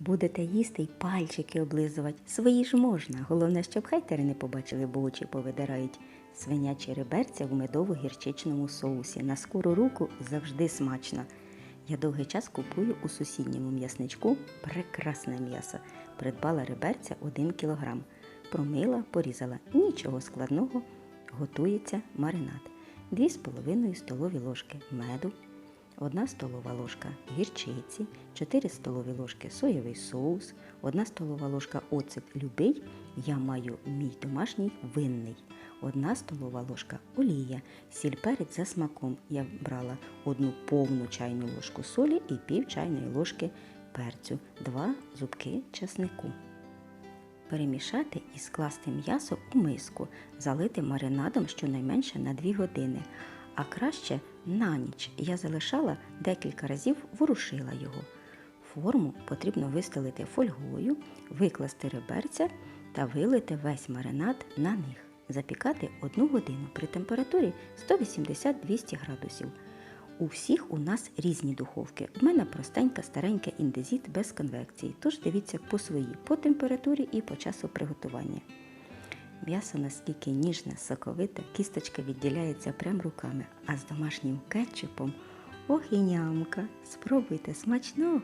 Будете їсти й пальчики облизувати. Свої ж можна. Головне, щоб хайтери не побачили, бо очі повидирають. Свинячі реберця в медово-гірчичному соусі. На скору руку завжди смачно. Я довгий час купую у сусідньому м'ясничку прекрасне м'ясо. Придбала реберця 1 кілограм. Промила, порізала. Нічого складного. Готується маринад. 2,5 столові ложки меду, 1 столова ложка гірчиці, 4 столові ложки соєвий соус, 1 столова ложка оцет любий, я маю мій домашній винний, 1 столова ложка олія, сіль перець за смаком. Я брала одну повну чайну ложку солі і пів чайної ложки перцю, 2 зубки чеснику. Перемішати і скласти м'ясо у миску, залити маринадом щонайменше на 2 години, а краще на ніч я залишала декілька разів, ворушила його. Форму потрібно вистелити фольгою, викласти реберця та вилити весь маринад на них. Запікати 1 годину при температурі 180-200 градусів. У всіх у нас різні духовки. У мене простенька старенька індезіт без конвекції, тож дивіться по своїй, по температурі і по часу приготування. М'ясо наскільки ніжне, соковите, кісточка відділяється прям руками, а з домашнім кетчупом ох і нямка. Спробуйте смачного!